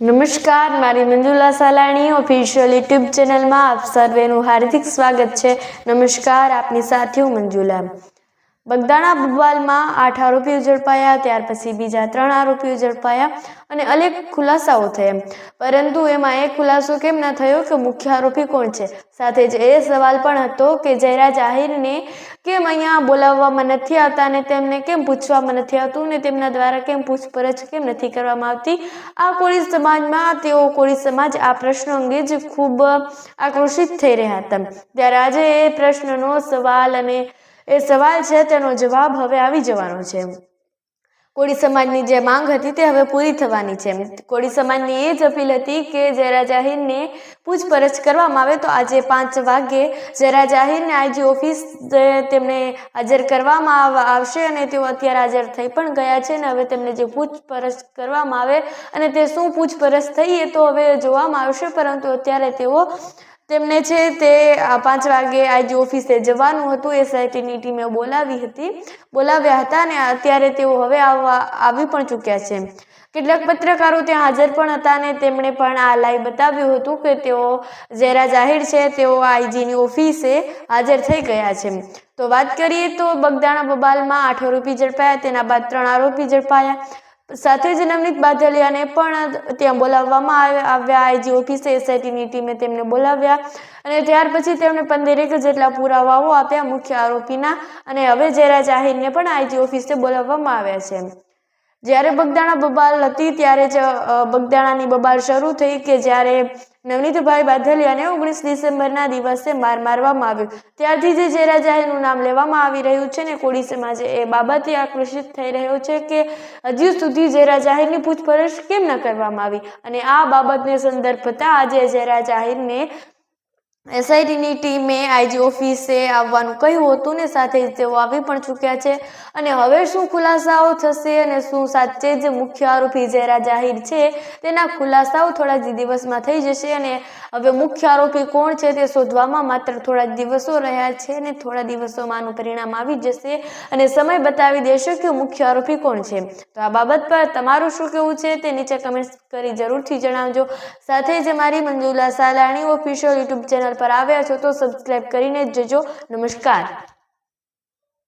નમસ્કાર, મારી Manjula Salani official YouTube ચેનલમાં આપ સર્વેનું હાર્દિક સ્વાગત છે. નમસ્કાર, આપની સાથે હું મંજુલા. બગદાણા બુબાલમાં આઠ આરોપીઓ ઝડપાયા, ત્યાર પછી બીજા ત્રણ આરોપીઓ ઝડપાયા અને અનેક ખુલાસાઓ થયા પરંતુ એમાં એક ખુલાસો કેમ ના થયો કે મુખ્ય આરોપી કોણ છે? સાથે જ એ સવાલ પણ હતો કે જયરાજ આહિરને કેમ અહીંયા બોલાવવામાં નથી આવતા અને તેમને કેમ પૂછવામાં નથી આવતું ને તેમના દ્વારા કેમ પૂછપરછ કેમ નથી કરવામાં આવતી? આ કોળી સમાજમાં તેઓ કોળી સમાજ આ પ્રશ્ન અંગે જ ખૂબ આક્રોશિત થઈ રહ્યા હતા ત્યારે આજે એ પ્રશ્નનો સવાલ અને એ સવાલ છે, તેનો જવાબ હવે આવી જવાનો છે. કોળી સમાજની જે માંગ હતી તે હવે પૂરી થવાની છે. કોળી સમાજની એ જ અપીલ હતી કે જરા જાહીરને પૂછપરછ કરવામાં આવે તો આજે પાંચ વાગ્યે જરા જાહીરને આઈજી ઓફિસ તેમને હાજર કરવામાં આવ- આવશે અને તેઓ અત્યારે હાજર થઈ પણ ગયા છે ને હવે તેમને જે પૂછપરછ કરવામાં આવે અને તે શું પૂછપરછ થઈ એ તો હવે જોવામાં આવશે, પરંતુ અત્યારે તેઓ તેમને છે તે પાંચ વાગે આઈજી ઓફિસે જવાનું હતું. એસઆઈટીની ટીમે બોલાવી હતી. બોલાવ્યા હતા અને અત્યારે તેઓ હવે આવવા, આવી પણ ચૂક્યા છે. કેટલાક પત્રકારો ત્યાં હાજર પણ હતા અને તેમણે પણ આ લાઈવ બતાવ્યું હતું કે તેઓ ઝેરા જાહેર છે, તેઓ આઈજીની ઓફિસે હાજર થઈ ગયા છે. તો વાત કરીએ તો બગદાણા બબાલમાં આઠ આરોપી ઝડપાયા, તેના બાદ ત્રણ આરોપી ઝડપાયા. સાથે જ નવનીત બાદલિયાને પણ ત્યાં બોલાવવામાં આવ્યા આઈજી ઓફિસે એસઆઈટીની ટીમે તેમને બોલાવ્યા અને ત્યાર પછી તેમણે પંદરેક જેટલા પુરાવાઓ આપ્યા મુખ્ય આરોપીના અને હવે જયરા જાહીરને પણ આઈજી ઓફિસે બોલાવવામાં આવ્યા છે. જ્યારે બગદાણા બબાલ હતી, ત્યારે જ બગદાણાની બબાલ શરૂ થઈ કે જ્યારે નવનીતભાઈ બાદલિયાને ઓગણીસ ડિસેમ્બરના દિવસે માર મારવામાં આવ્યો. ત્યારથી જે જેરા જાહેરનું નામ લેવામાં આવી રહ્યું છે ને કોળી સમાજ એ બાબતે આકર્ષિત થઈ રહ્યો છે કે હજુ સુધી જેરા જાહેરની પૂછપરછ કેમ ન કરવામાં આવી? અને આ બાબતને સંદર્ભતા આજે જેરા જાહેરને એસઆઈટીની ટીમે આઈજી ઓફિસે આવવાનું કહ્યું હતું ને સાથે જ તેઓ આવી પણ ચૂક્યા છે. અને હવે શું ખુલાસાઓ થશે અને શું સાચે જ મુખ્ય આરોપી જેરા જાહેર છે તેના ખુલાસાઓ થોડા જ દિવસમાં થઈ જશે અને હવે મુખ્ય આરોપી કોણ છે તે શોધવામાં માત્ર થોડા જ દિવસો રહ્યા છે અને થોડા દિવસોમાં આનું પરિણામ આવી જશે. અને સમય બતાવી દેશે કે મુખ્ય આરોપી કોણ છે. તો આ બાબત પર તમારું શું કહેવું છે તે નીચે કમેન્ટ કરી જરૂરથી જણાવજો. સાથે જ મારી Manjula Salani official YouTube channel પર આવ્યા છો તો સબસ્ક્રાઈબ કરીને જજો. નમસ્કાર.